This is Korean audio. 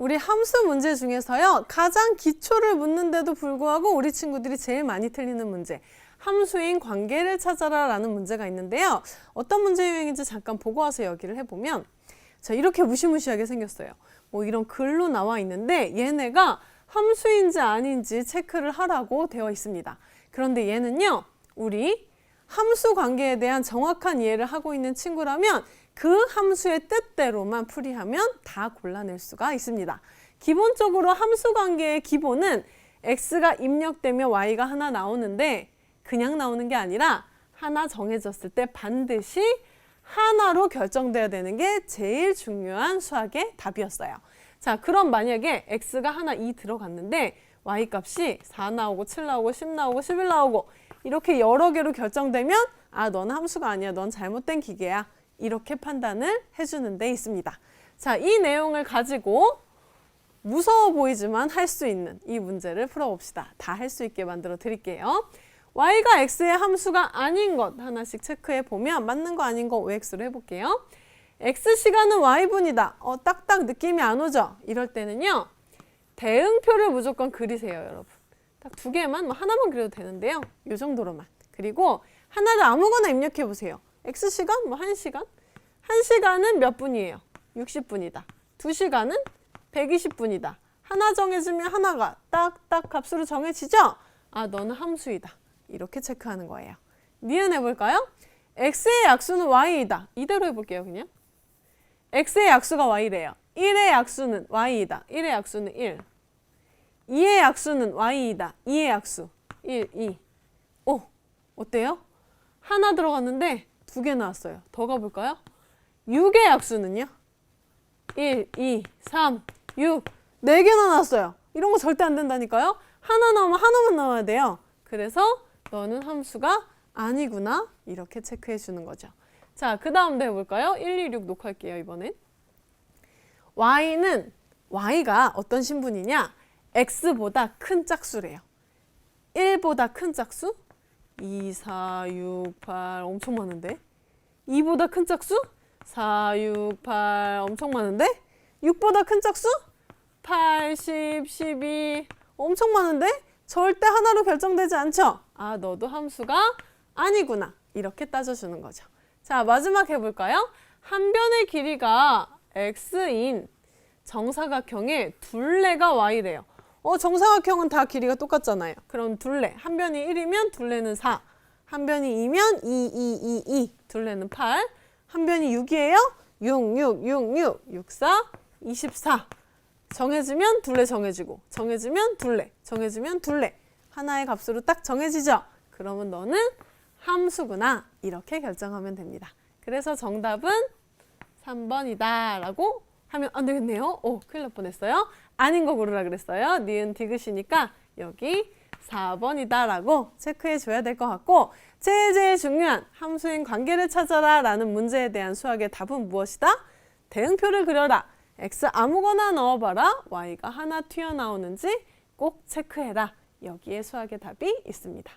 우리 함수 문제 중에서요. 가장 기초를 묻는데도 불구하고 우리 친구들이 제일 많이 틀리는 문제. 함수인 관계를 찾아라 라는 문제가 있는데요. 어떤 문제 유형인지 잠깐 보고 와서 여기를 해보면 자 이렇게 무시무시하게 생겼어요. 뭐 이런 글로 나와 있는데 얘네가 함수인지 아닌지 체크를 하라고 되어 있습니다. 그런데 얘는요. 우리 함수 관계에 대한 정확한 이해를 하고 있는 친구라면 그 함수의 뜻대로만 풀이하면 다 골라낼 수가 있습니다. 기본적으로 함수 관계의 기본은 x가 입력되면 y가 하나 나오는데 그냥 나오는 게 아니라 하나 정해졌을 때 반드시 하나로 결정돼야 되는 게 제일 중요한 수학의 답이었어요. 자, 그럼 만약에 x가 하나 2 들어갔는데 y 값이 4 나오고 7 나오고 10 나오고 11 나오고 이렇게 여러 개로 결정되면 아, 넌 함수가 아니야. 넌 잘못된 기계야. 이렇게 판단을 해주는 데 있습니다. 자, 이 내용을 가지고 무서워 보이지만 할 수 있는 이 문제를 풀어봅시다. 다 할 수 있게 만들어 드릴게요. y가 x의 함수가 아닌 것 하나씩 체크해 보면 맞는 거 아닌 거 OX로 해볼게요. x 시간은 y분이다. 어, 딱딱 느낌이 안 오죠? 이럴 때는요. 대응표를 무조건 그리세요, 여러분. 딱 두 개만, 뭐 하나만 그려도 되는데요. 이 정도로만. 그리고 하나를 아무거나 입력해 보세요. x 시간, 뭐 1시간? 1시간은 몇 분이에요? 60분이다. 2시간은 120분이다. 하나 정해지면 하나가 딱딱 값으로 정해지죠? 아, 너는 함수이다. 이렇게 체크하는 거예요. 니은 해볼까요? x의 약수는 y이다. 이대로 해볼게요, 그냥. x의 약수가 y래요. 1의 약수는 y이다. 1의 약수는 1. 2의 약수는 y이다. 2의 약수 1, 2. 오, 어때요? 하나 들어갔는데 두 개 나왔어요. 더 가볼까요? 6의 약수는요? 1, 2, 3, 6. 네 개나 나왔어요. 이런 거 절대 안 된다니까요. 하나 나오면 하나만 나와야 돼요. 그래서 너는 함수가 아니구나. 이렇게 체크해 주는 거죠. 자, 그 다음도 해볼까요? 1, 2, 6 녹화할게요, 이번엔. y는, y가 어떤 신분이냐? X보다 큰 짝수래요. 1보다 큰 짝수? 2, 4, 6, 8 엄청 많은데? 2보다 큰 짝수? 4, 6, 8 엄청 많은데? 6보다 큰 짝수? 8, 10, 12 엄청 많은데? 절대 하나로 결정되지 않죠? 아, 너도 함수가 아니구나. 이렇게 따져주는 거죠. 자, 마지막 해볼까요? 한 변의 길이가 x인 정사각형의 둘레가 y래요. 어, 정사각형은 다 길이가 똑같잖아요. 그럼 둘레. 한 변이 1이면 둘레는 4. 한 변이 2면 2, 2, 2, 2. 둘레는 8. 한 변이 6이에요? 6, 6, 6, 6. 6, 4, 24. 정해지면 둘레 정해지고 정해지면 둘레 정해지면 둘레 하나의 값으로 딱 정해지죠. 그러면 너는 함수구나 이렇게 결정하면 됩니다. 그래서 정답은 3번이다 라고 하면 안 되겠네요. 오 큰일 날 뻔했어요. 아닌 거 고르라 그랬어요. 니은 디귿이니까 여기 4번이다 라고 체크해 줘야 될 것 같고 제일 제일 중요한 함수인 관계를 찾아라 라는 문제에 대한 수학의 답은 무엇이다? 대응표를 그려라. x 아무거나 넣어봐라. y가 하나 튀어나오는지 꼭 체크해라. 여기에 수학의 답이 있습니다.